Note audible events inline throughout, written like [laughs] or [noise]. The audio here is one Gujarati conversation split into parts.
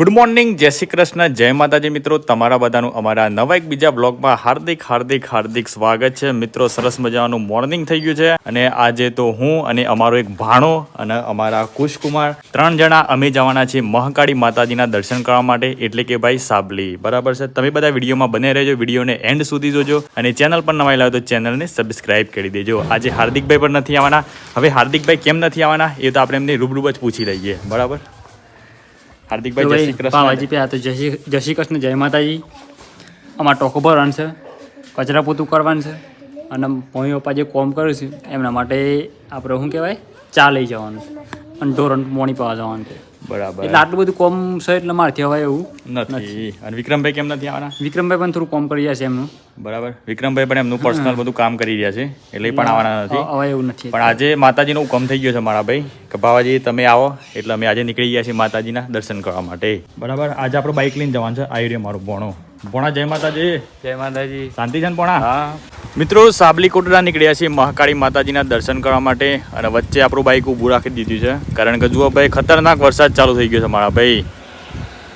ગુડ મોર્નિંગ જય શ્રી કૃષ્ણ, જય માતાજી મિત્રો. તમારા બધાનું અમારા નવા એક બીજા બ્લોગમાં હાર્દિક હાર્દિક હાર્દિક સ્વાગત છે. મિત્રો, સરસ મજાનું મોર્નિંગ થઈ ગયું છે અને આજે તો હું અને અમારો એક ભાણો અને અમારા કુશકુમાર ત્રણ જણા અમે જવાના છીએ મહાકાળી માતાજીના દર્શન કરવા માટે. એટલે કે ભાઈ સાબલી. બરાબર છે? તમે બધા વિડીયોમાં બને રહેજો, વિડીયોને એન્ડ સુધી જોજો અને ચેનલ પર નવાઈ લાવો તો ચેનલને સબસ્ક્રાઇબ કરી દેજો. આજે હાર્દિકભાઈ પણ નથી આવવાના. હવે હાર્દિકભાઈ કેમ નથી આવવાના એ તો આપણે એમને રૂબરૂ જ પૂછી લઈએ. બરાબર? હાર્દિકભાઈ જય શ્રી કૃષ્ણ. પાવાજી પે આ તો જય શ્રી જય શ્રી કૃષ્ણ જય માતાજી. અમારા ટોકો ભરવાનું છે કચરા પોતું કરવાનું છે અને મમ્મી પપ્પા જે કોમ કર્યું છે એમના માટે આપણે શું કહેવાય? ચા લઈ જવાનું છે અને ધોરણ મોણી પાવા જવાનું છે. બરાબર. એટલે આટલું બધું કોમ છે એટલે મારથી હવે એવું નથી. અને વિક્રમભાઈ કેમ નથી આવવાના? વિક્રમભાઈ પણ થોડું કોમ કરી રહ્યા છે એમનું. બરાબર. વિક્રમભાઈ પણ એમનું પર્સનલ બધું કામ કરી રહ્યા છે એટલે પણ આવવાના નથી. હવે એવું નથી. પણ આજે માતાજીનો હુકમ થઈ ગયો છે મારા ભાઈ કે બાવાજી તમે આવો એટલે અમે આજે નીકળી ગયા છીએ માતાજીના દર્શન કરવા માટે. બરાબર. આજે આપણે બાઇક લઈને જવાનું છે આવી રહ્યો મારું ભણો. ભોણા જય માતાજી. જય માતાજી. શાંતિ છે ને ભોણા મિત્રો સાબલી કોટડા નીકળ્યા છીએ મહાકાળી માતાજીના દર્શન કરવા માટે અને વચ્ચે આપણું બાઇક ઊભું રાખી દીધું છે. કારણ કે જુઓ ભાઈ ખતરનાક વરસાદ ચાલુ થઈ ગયો છે મારા ભાઈ.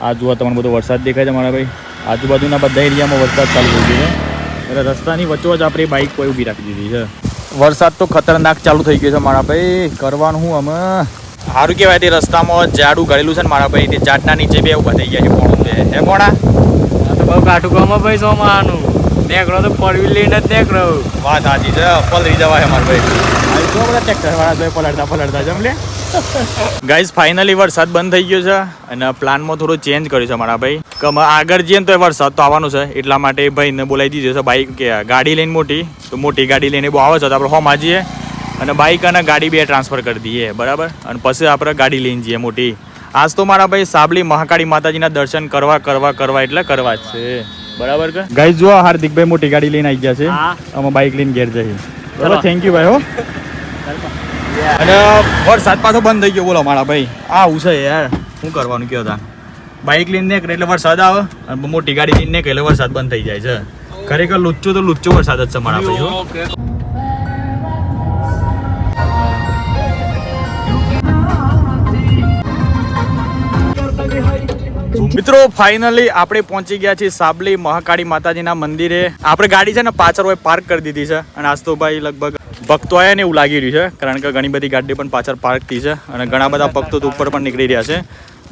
આ જુઓ તમને બધો વરસાદ દેખાય છે મારા ભાઈ. આજુબાજુના બધા એરિયામાં વરસાદ ચાલુ થઈ ગયો છે. એટલે રસ્તાની વચ્ચોવચ આપણી બાઇક કોઈ ઊભી રાખી દીધી છે. વરસાદ તો ખતરનાક ચાલુ થઈ ગયો છે મારા ભાઈ. કરવાનું હું અમે? સારું કહેવાય તે રસ્તામાં ઝાડું ગળેલું છે ને મારા ભાઈ. તે ઝાડના નીચે બે ઊભા થઈ ગયા છે પોણું બે. હે પોણા? આ તો બહુ કાઠું કામ ભાઈ સોમાનું નેકરો તો પડવી લઈને જ નેકરો વાત સાચી છે પલરી જવાય અમાર ભાઈ. જો બધા ટ્રેક્ટર વાળા જોઈ પલળતા પલળતા જમ લે. ગાઈઝ ફાઇનલી વરસાદ બંધ થઈ ગયો છે અને પ્લાનમાં થોડું ચેન્જ કર્યું છે મારા ભાઈ. કે આગળ જઈએ ને તો વરસાદ તો આવવાનો છે. એટલા માટે ભાઈને બોલાવી દીધો છે બાઈક કે ગાડી લઈને મોટી. તો મોટી ગાડી લઈને બહુ આવે છે તો આપણે હોમ જઈએ અને બાઈક અને ગાડી બે ટ્રાન્સફર કરી દઈએ બરાબર? અને પછી આપણે ગાડી લઈને જઈએ મોટી. આજ તો મારા ભાઈ સાબલી મહાકાળી માતાજીના દર્શન કરવા કરવા કરવા એટલે કરવા જ છે. બરાબર કે? ગાઈઝ જો હાર્દિકભાઈ મોટી ગાડી લઈને આવી ગયા છે. અમે બાઇક લઈને ઘેર જઈએ. ચલો ચલો. થેન્ક યુ ભાઈ હો. અને વરસાદ પાછો બંધ થઈ ગયો બોલો મારા ભાઈ. આવું છે યાર. શું કરવાનું કયો હતા બાઇક લઈને નીકળે એટલે વરસાદ આવે. અને મોટી ગાડી લઈને નીકળે એટલે વરસાદ બંધ થઈ જાય છે. ખરેખર લુચ્ચો તો લુચ્ચો વરસાદ જ છે મારા ભાઈ મિત્રો ફાઇનલી આપણે પહોંચી ગયા છીએ સાબલી મહાકાળી માતાજીના મંદિરે. આપણે ગાડી છે ને પાછળ હોય પાર્ક કરી દીધી છે. અને આજ તો ભાઈ લગભગ ભક્તો આવ્યા ને એવું લાગી રહ્યું છે. કારણ કે ઘણી બધી ગાડી પણ પાછળ પાર્ક થઈ છે. અને ઘણા બધા ભક્તો તો ઉપર પણ નીકળી રહ્યા છે.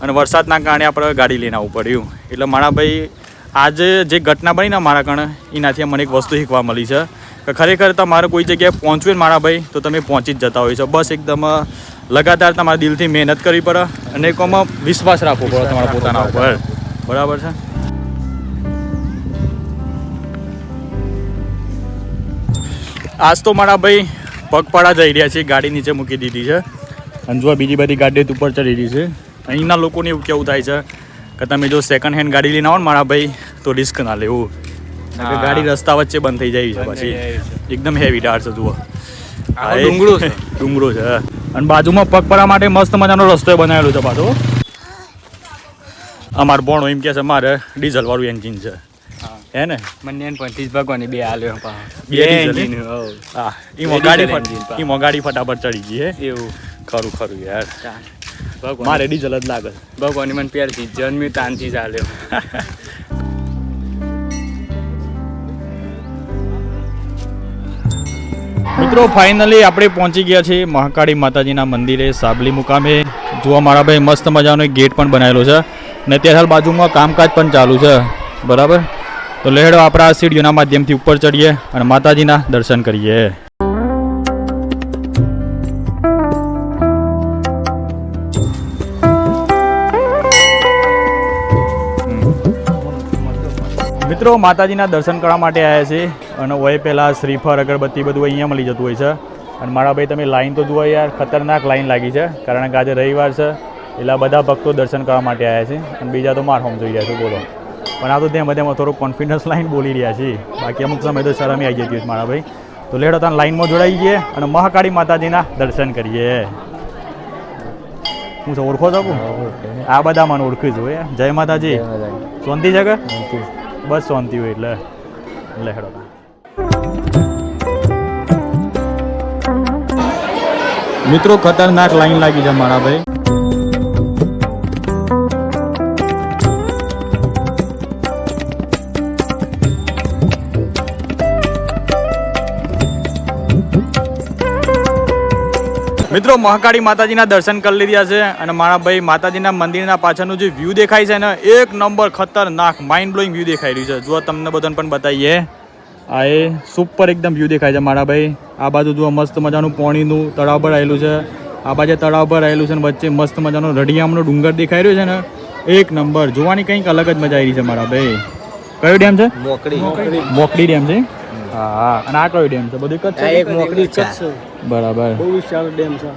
અને વરસાદના કારણે આપણે ગાડી લઈને આવવું પડ્યું. એટલે મારા ભાઈ આજે જે ઘટના બની ને મારા કારણે એનાથી મને એક વસ્તુ શીખવા મળી છે. કે ખરેખર તમારે કોઈ જગ્યાએ પહોંચવું મારા ભાઈ, તો તમે પહોંચી જ જતા હોય છો. બસ એકદમ લગાતાર તમારા દિલથી મહેનત કરવી પડે અને કોમાં વિશ્વાસ રાખવો પડે તમારા પોતાના ઉપર. બરાબર છે? આજ તો મારા ભાઈ પગપાળા જઈ રહ્યા છે, ગાડી નીચે મૂકી દીધી છે. અને બીજી બધી ગાડી ઉપર ચડી રહી છે. અહીંના લોકોને એવું કેવું થાય છે કે તમે જો સેકન્ડ હેન્ડ ગાડી લઈને આવો ને મારા ભાઈ, તો રિસ્ક ના લેવું. ગાડી રસ્તા વચ્ચે બંધ થઈ જાય છે પછી. એકદમ હેવી ડાર્ટ છે જુઓ. ડુંગરો છે. [laughs] ડુંગળો છે અને બાજુમાં પગપરા માટે મસ્ત મજાનો રસ્તો બનાવેલો છે પાછો. અમાર ભણો એમ કે છે મારે ડીઝલ વાળું એન્જિન છે. હે. ને? મને પંચીસ ભગવાન બે આલ્યો બે engine, હે? એ ઈમો ગાડી ફટ ઈમો ગાડી ફટાફટ ચડી ગઈ હે. એવું. ખરું ખરું યાર. મારે ડીઝલ જ લાગે ભગવાન મને પેરથી જન્મ્યું તાનથી ચાલ્યો [laughs] મિત્રો ફાઇનલી આપણે પહોંચી ગયા છીએ મહાકાળી માતાજીના મંદિરે સાબલી મુકામે. જોવા મારા ભાઈ, મસ્ત મજાનો એક ગેટ પણ બનાવેલો છે ને ત્યાં હાલ બાજુમાં કામકાજ પણ ચાલુ છે. બરાબર? તો લેડો આપણા સીડીઓના માધ્યમથી ઉપર ચડીએ અને માતાજીના દર્શન કરીએ. મિત્રો માતાજીના દર્શન કરવા માટે આવ્યા છે અને હોય પહેલાં શ્રીફળ અગરબત્તી બધું અહીંયા મળી જતું હોય છે. અને મારા ભાઈ તમે લાઈન તો જુઓ યાર ખતરનાક લાઈન લાગી છે કારણ કે આજે રવિવાર છે એટલે બધા ભક્તો દર્શન કરવા માટે આવ્યા છે અને બીજા તો માર હોમ જોઈ રહ્યા છે બોલો. પણ આ તો તેમાં તેમાં થોડું કોન્ફિડન્સ લાઈન બોલી રહ્યા છે બાકી અમુક સમય તો શરમી આવી જતી હોય મારા ભાઈ. તો લેડો ત્યાં લાઈનમાં જોડાઈ જઈએ અને મહાકાળી માતાજીના દર્શન કરીએ. હું ઓળખો છો આ બધા મને ઓળખી છું જય માતાજી. શાંતિ છે કે? બસ શાંતિ હોય એટલે. એટલે મિત્રો ખતરનાક લાઈન લાગી છે મારા ભાઈ. મિત્રો મહાકાળી માતાજીના દર્શન કરી લીધા છે અને મારા ભાઈ માતાજીના મંદિરના પાછળનું જે વ્યૂ દેખાય છે ને એક નંબર ખતરનાક માઇન્ડ બ્લોઈંગ વ્યૂ દેખાઈ રહ્યું છે. જો તમને બધાને પણ બતાવીએ આ એ સુપર એકદમ વ્યૂ દેખાય છે મારા ભાઈ. આ બાજુ જુઓ મસ્ત મજાનું પાણીનું તળાવ પર આવેલું છે. આ બાજુ તળાવ પર આવેલું છે ને વચ્ચે મસ્ત મજાનો રઢિયામનો ડુંગર દેખાઈ રહ્યો છે ને એક નંબર. જોવાની કંઈક અલગ જ મજા આવી રહી છે મારા ભાઈ. કયો ડેમ છે? મોકડી. મોકડી ડેમ છે. હા હા અને આ કયો ડેમ છે? બધું કચ્છ છે? એક મોકડી જ છે. બરાબર. બહુ વિશાળ ડેમ છે.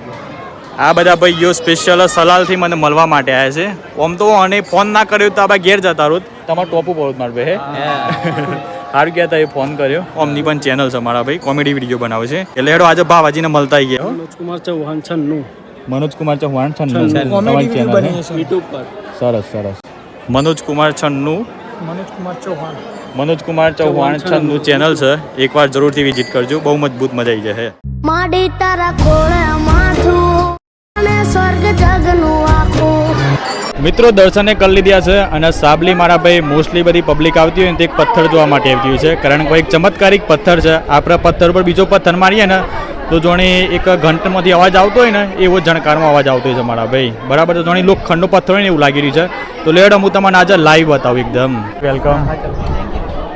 આ બધા ભાઈઓ સ્પેશિયલ સલાલથી મને મળવા માટે આવ્યા છે. ઓમ તો અને ફોન ના કર્યો તો આપણે ઘેર જતા રોત તમારે ટોપ ઉપર મારે ભાઈ હાર ગયા તા એ ફોન કર્યો. ઓમની પણ ચેનલ છે મારા ભાઈ કોમેડી વીડિયો બનાવે છે. એટલે હેડો આજે ભાવાજીને મળતા આવી ગયા. મનોજકુમાર ચૌહાણ છન્નું. મનોજ કુમાર ચૌહાણ છન્નુ. ચેનલ છે. યુટ્યુબ પર. સરસ સરસ. મનોજ કુમાર છન્નુ. મનોજકુમાર ચૌહાણ. મનોજ કુમાર ચૌહાણ છન્નુ ચેનલ છે. એકવાર જરૂરથી વિઝિટ કરજો. બહુ મજબૂત મજા આવી જશે. માડી તારા ખોળે માથું અને સ્વર્ગ જગનું આખું. મિત્રો દર્શને કરી લીધા છે અને સાબલી મારા ભાઈ મોસ્ટલી બધી પબ્લિક આવતી હોય ને તે એક પથ્થર જોવા માટે આવતી હોય છે. કારણ કે એક ચમત્કારિક પથ્થર છે. આપણે પથ્થર પર બીજો પથ્થર મારીએ ને તો જોણે એક ઘંટમાંથી અવાજ આવતો હોય ને એવો જણકારમાં અવાજ આવતો હોય છે મારા ભાઈ. બરાબર તો જોણી લોખંડનો પથ્થર હોય ને એવું લાગી રહ્યું છે. તો લેડ હું તમને આજે લાઈવ બતાવું એકદમ. વેલકમ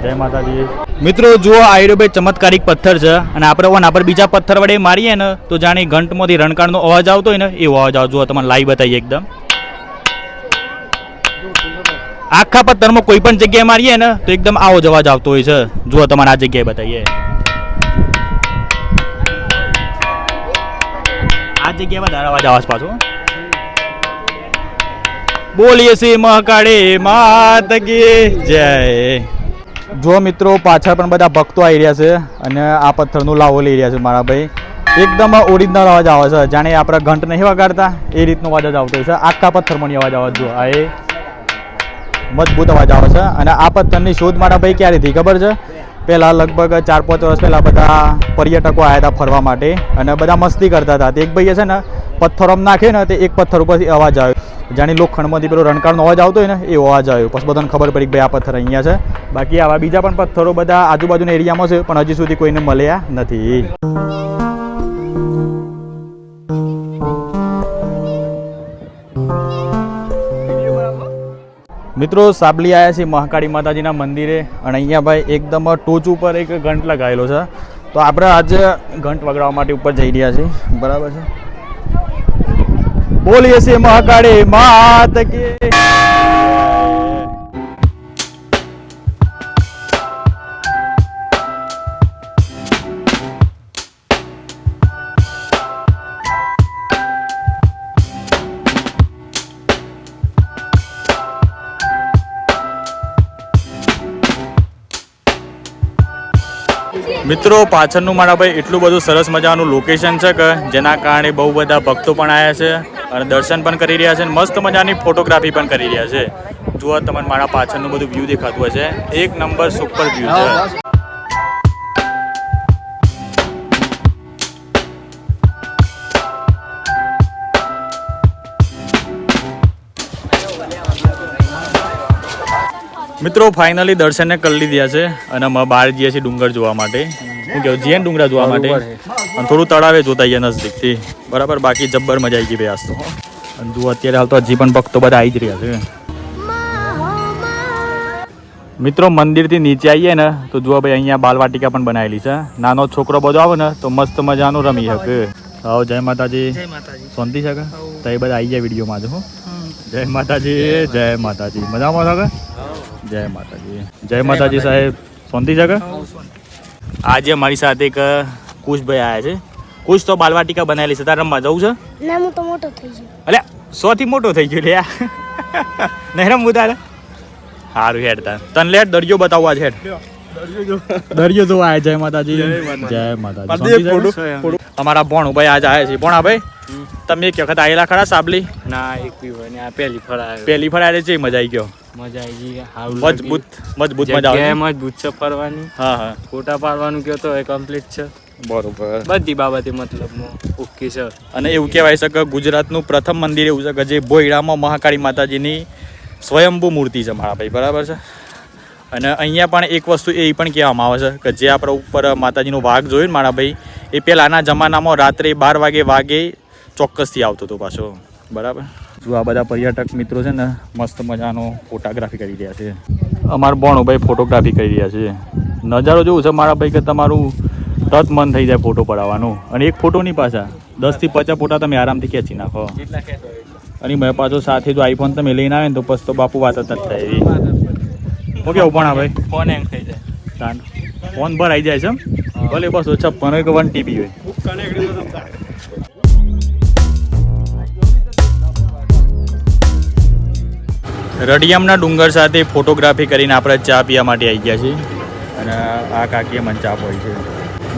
જય માતાજી. મિત્રો, જુઓ આયુર્વેદ ચમત્કારિક પથ્થર છે અને આપણે ઓન આપણે બીજા પથ્થર વડે મારીએ ને તો જાણે ઘંટમાંથી રણકાળનો અવાજ આવતો હોય ને, એવો અવાજ આવજો તમને લાઈવ બતાવીએ એકદમ. આખા પથ્થરમાં કોઈ પણ જગ્યાએ મારીએ ને, તો એકદમ આવો જ અવાજ આવતો હોય છે. જુઓ તમારે આ જગ્યાએ બતાવીએ. આ જગ્યાએ વધારે અવાજ આવાજ પાછો. બોલીએ શ્રી મહાકાળી માત કી જય. જો મિત્રો પાછળ પણ બધા ભક્તો આવી રહ્યા છે અને આ પથ્થરનું લાવો લઈ રહ્યા છે મારા ભાઈ. એકદમ ઓરિજિનલ અવાજ આવે છે. જાણે આપણે ઘંટ નહીં વગાડતા. એ રીતનો અવાજ જ આવતો હોય છે. આખા પથ્થરમાંની અવાજ આવે. જો આ એ મજબૂત અવાજ આવે છે. અને આ પથ્થરની શોધ મારા ભાઈ ક્યારે થઈ ખબર છે? પહેલાં લગભગ ચાર પાંચ વર્ષ પહેલાં બધા પર્યટકો આવ્યા હતા ફરવા માટે અને બધા મસ્તી કરતા હતા. તે એક ભાઈએ છે ને, પથ્થર આમ ને, તે એક પથ્થર ઉપરથી અવાજ આવ્યો. જાણે લોખંડમાંથી પેલો રણકારનો અવાજ આવતો હોય ને, એ અવાજ આવ્યો. પછી બધાને ખબર પડી કે ભાઈ આ પથ્થર અહીંયા છે. બાકી આવા બીજા પણ પથ્થરો બધા આજુબાજુના એરિયામાં છે, પણ હજી સુધી કોઈને મળ્યા નથી. મિત્રો, સાબલી આવ્યા છે મહાકાળી માતાજીના મંદિરે, અને અહીંયા ભાઈ એકદમ ટોચ ઉપર એક ઘંટ લગાવેલો છે. તો આપણે આજે ઘંટ વગાડવા માટે ઉપર જઈ રહ્યા છીએ. બરાબર છે? બોલીએ છીએ મહાકાળી માત કે મિત્રો, પાછળનું મારા ભાઈ એટલું બધું સરસ મજાનું લોકેશન છે કે જેના કારણે બહુ બધા ભક્તો પણ આવ્યા છે. અને દર્શન પણ કરી રહ્યા છે મસ્ત મજાની ફોટોગ્રાફી પણ કરી રહ્યા છે. જુઓ તમને મારા પાછળનું બધું વ્યૂ દેખાતું હશે. એક નંબર સુપર વ્યૂ છે. મિત્રો ફાઇનલી દર્શનને કરી લીધા છે અને અમે બહાર જઈએ છીએ ડુંગર જોવા માટે. શું કેવું જીએન ડુંગરા જોવા માટે. અને થોડું તળાવે જોતા અહીંયા નજદીકથી. બરાબર બાકી જબ્બર મજા આવી ગઈ ભાઈ આજ તો. અને જુઓ અત્યારે હાલ તો હજી પણ ભક્તો બધા આવી જ રહ્યા છે. મિત્રો મંદિરથી નીચે આવીએ ને તો જુઓ ભાઈ અહીંયા બાલવાટિકા પણ બનાવેલી છે. નાનો છોકરો બધો આવે ને તો મસ્ત મજાનું રમી શકે. આવો જય માતાજી. જય માતાજી. શાંતિ છે કે? તો એ બધા આવી ગયા વિડીયોમાં જ હો. જય માતાજી જય માતાજી. મજામાં છો કે? જય માતાજી. જય માતાજી સાહેબ. શાંતિ છે કે? આજે મારી સાથે એક કુશભાઈ આવ્યા છે. કુશ તો બાલવાટિકા બનાવેલી છે. તારે રમવા જવું છે? ના હું તો મોટો થઈ ગયો. અલ્યા સો થી મોટો થઈ ગયો લ્યા નહીં રમવું તારે? સારું હેડ તાર. તને લેટ દરિયો બતાવવા છે દરિયો જોવા આવે જય માતાજી. જય માતાજી? અમારા ભોણુભાઈ આજે આવ્યા છે. ભોણાભાઈ તમે એક વખત આવેલા ખરા સાબલી? ના એક પહેલી હોય પહેલી ફર આરે છે મજા આવી ગયો. મજા આવી ગઈ મજબૂત મજબૂત મજા આવે મજબૂત છે ફરવાની. હા હા. ફોટા પાડવાનું કયો તો એ કમ્પ્લીટ છે. બરોબર. બધી બાબતે મતલબ ઓકે છે. અને એવું કહેવાય છે કે ગુજરાતનું પ્રથમ મંદિર એવું છે કે જે ભોયડામાં મહાકાળી માતાજીની સ્વયંભૂ મૂર્તિ છે મારા ભાઈ. બરાબર છે? અને અહીંયા પણ એક વસ્તુ એ પણ કહેવામાં આવે છે કે જે આપણે ઉપર માતાજીનો વાઘ જોયું ને મારા ભાઈ એ પહેલાંના જમાનામાં રાત્રે બાર વાગે વાગે ચોક્કસથી આવતો હતો પાછો. બરાબર? જો આ બધા પર્યટક મિત્રો છે ને મસ્ત મજાનો ફોટોગ્રાફી કરી રહ્યા છે. અમારા બોણો ભાઈ ફોટોગ્રાફી કરી રહ્યા છે. નજારો જોવું છે મારા ભાઈ કે તમારું તત મન થઈ જાય ફોટો પડાવવાનું. અને એક ફોટો નહીં પાછા દસથી પચાસ ફોટા તમે આરામથી ખેંચી નાખો. અને મેં પાછો સાથે જો આઈફોન તમે લઈને આવે ને તો પછી તો બાપુ વાત જ થાય એવી. ઓકે કેવું પણ ભાઈ? ફોન હેંગ થઈ જાય. ફોન પર આવી જાય છે એમ? ભલે બસ ઓછા પણ કે વન ટીબી હોય. રડિયામના ડુંગર સાથે ફોટોગ્રાફી કરીને આપણે ચા પીવા માટે આવી ગયા છીએ. અને આ કાકીએ મને ચા પડી છે.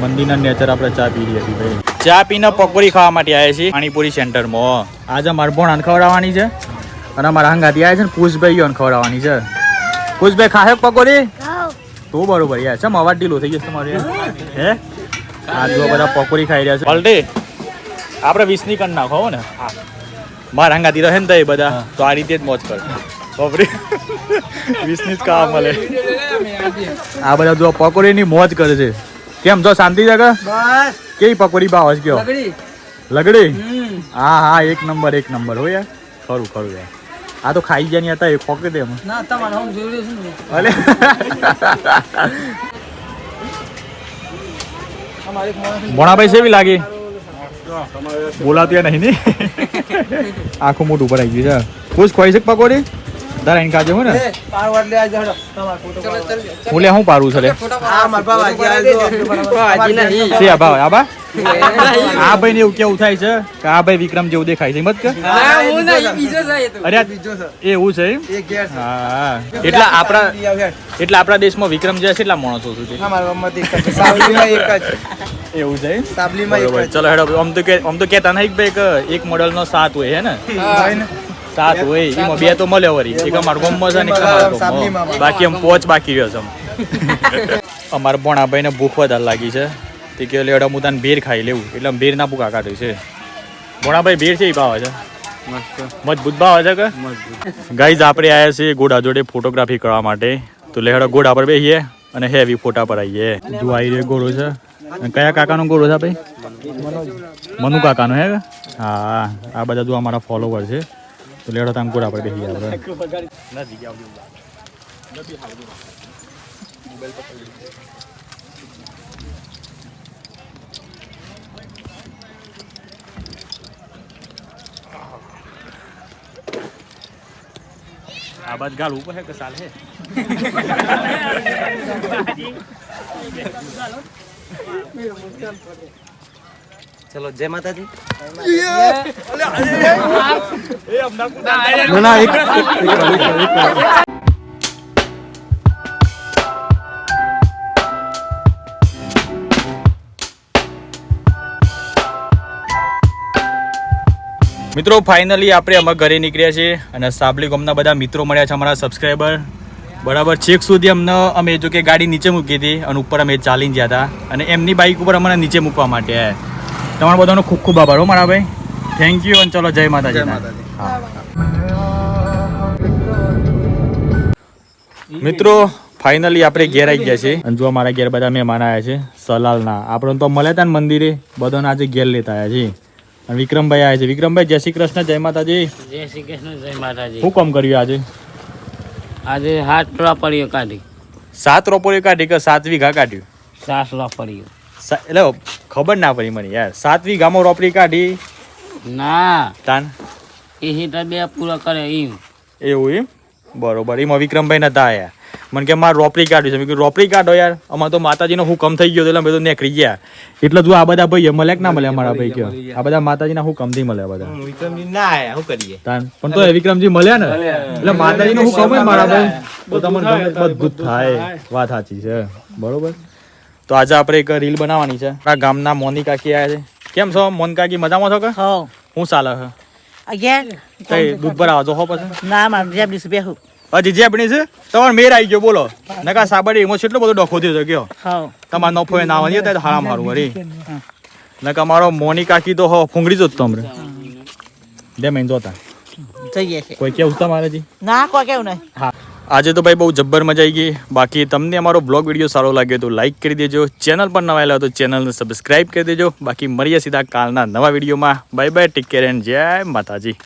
મંદિરના નેચર આપણે ચા પી રહી હતી ભાઈ. ચા પીને પકોડી ખાવા માટે આવ્યા છીએ પાણીપુરી સેન્ટરમાં. આજે મારે ભણ ખવડાવવાની છે. અને મારા હંગાતી આવ્યા છે ને પૂછભાઈ અનખવડાવવાની છે. પૂછભાઈ ખાશે પકોડી? તો બરોબર યાર. છે અવાજ ઢીલો થઈ જશે તમારે હે? આ જો બધા પકોડી ખાઈ રહ્યા છે. પલટે આપણે વીસની કણ નાખો હો ને. મારા હંગાતી રહે ને તો એ બધા તો આ રીતે જ મોજ કર. બાપરે વીસની જ કામ મળે આ બધા જો પકોડીની મોજ કરે છે. કેમ જો શાંતિ જગા બસ. કેવી પકોડી ભાવ છે કયો? લગડી. લગડી? હા હા એક નંબર એક નંબર. હો યાર. ખરું ખરું યાર. આ તો ખાઈ ગયા નહીં હતા એ ખોકે દે એમ. ના છે ને. અલે. ભોણાભાઈ કેવી લાગી? બોલાતું નહીં ને [laughs] આખું મોટું ઉપર આવી ગયું છે. ખુશ ખોઈ છે પકોડી? તારા આઈને કાજે ને? એ લે આજે હડો. તમાર ફોટો હું લે હું પારું છે લે. હા માર બાબાજી આ જો નહીં. છે આ બા? આ ભાઈ ને એવું કેવું થાય છે કે આ ભાઈ વિક્રમ જેવું દેખાય છે મત કે? હું નહીં બીજો છે એ તો. અરે બીજો છે. એવું છે હા. એટલે આપણા એટલે આપણા દેશમાં વિક્રમ જે છે કેટલા માણસો જ એવું છે? સાબલીમાં બરોબર એક જ. ચલો હેડો આમ તો કે આમ તો કહેતા નહીં ભાઈ એક એક મોડલનો સાત હોય હે ને? સાત હોય એમાં બે તો મળે વરી એક અમારા ગોમમાં છે ને એક. બાકી આમ પોચ બાકી રહ્યો છે. [laughs] અમારા ભોણાભાઈ ને ભૂખ વધારે લાગી છે. તે કે લેડો હું તને બેર ખાઈ લેવું. એટલે ભેર બેર ના ભૂખા કાઢ્યું છે. ભોણાભાઈ બેર છે એ ભાવે છે? મજબૂત ભાવે છે કે? ગાઈઝ આપણે આવ્યા છીએ ઘોડા જોડે ફોટોગ્રાફી કરવા માટે. તો લેહડો ઘોડા પર બેસીએ અને હેવી ફોટા પર આવીએ જો આવી રહ્યો ઘોડો છે. અને કયા કાકાનો ગોળો છે ભાઈ? મનુ કાકાનો હે હા આ બધા જો અમારા ફોલોવર છે. તો લેડો તમે ઘોડા પર બેસીએ આપણે આ બાદ ગાલ ઉપર હે કે સાલ હે ચલો, જય માતાજી. મિત્રો ફાઇનલી આપણે અમારા ઘરે નીકળ્યા છીએ અને સાબલી ગામના બધા મિત્રો મળ્યા છે અમારા સબસ્ક્રાઈબર બરાબર, છેક સુધી અમને અમે જો કે ગાડી નીચે મૂકી હતી અને ઉપર અમે ચાલીને ગયા હતા. અને એમની બાઇક ઉપર અમને નીચે મૂકવા માટે આવ્યા તમારા બધાનો ખૂબ ખૂબ આભાર હો મારા ભાઈ. થેન્ક યુ અને ચલો જય માતાજી. હા. મિત્રો ફાઇનલી આપણે ઘેર આવી ગયા છે અને જો અમારા ઘેર બધા મહેમાન આવ્યા છે સલાલના. આપણે તો મળ્યા હતા ને મંદિરે બધાને આજે ઘેર લેતા આવ્યા છે અને વિક્રમભાઈ આવ્યા છે. વિક્રમભાઈ જય શ્રી કૃષ્ણ જય માતાજી. જય શ્રી કૃષ્ણ જય માતાજી. શું કામ કર્યું આજે? આજે હાથ રોપડીઓ કાઢી. સાત રોપોરી કાઢી કે સાત વીઘા કાઢ્યું? સાત લોપડીઓ સા- એટલે ખબર ના પડી મને યાર. સાતવી ગામો રોપડી કાઢી. ના. તાન. એ હીટર બે પૂરા કરે એમ. એવું એમ? બરોબર. એમાં વિક્રમભાઈ નતા આયા. મને કે મારે રોપડી કાઢ્યું છે. મેં કીધું રોપડી કાઢો યાર. અમારે તો માતાજીનો હુકમ થઈ ગયો તો એટલે અમે તો નીકળી ગયા. એટલે જો આ બધા ભાઈ મળે કે ના મળે અમારા ભાઈ કયો આ બધા માતાજીના હુકમથી મળ્યા બધા. વિક્રમજી ના આયા. શું કરીએ? તાન પણ તો વિક્રમજી મળ્યા ને? એટલે માતાજીનો હુકમ હોય મારા ભાઈ? તો તમને બધું થાય. વાત સાચી છે. બરોબર? તો આજે આપણે એક રીલ બનાવવાની છે. આપણા ગામના મોની કાકી આવ્યા છે. કેમ છો? મોન કાકી મજામાં છો કે? હા. શું ચાલે છે અગિયાર. કઈ દૂધ ભરાવો છો હો પછી. ના મારે હજી જે છે? તમારે મેર આવી ગયો બોલો. નકા સાબડી એમાં કેટલો બધો ડખો થયો ગયો હો. નફો એ નાવાની હતા હારું વળી. નકા મારો મોની કાકી તો હો ફૂંગડી જ તમને બે મહિન જોતા. જઈએ કોઈ કેવું તમારે જી ના કોઈ કેવું નહીં. હા. આજે તો ભાઈ બહુ જબ્બર મજા આવી ગઈ. બાકી તમને અમારો બ્લોગ વીડિયો સારો લાગ્યો તો લાઇક કરી દેજો. ચેનલ પર નવા આવ્યા તો ચેનલને સબસ્ક્રાઇબ કરી દેજો. બાકી મળીએ સીધા કાલના નવા વિડીયોમાં bye bye take care and જય માતાજી.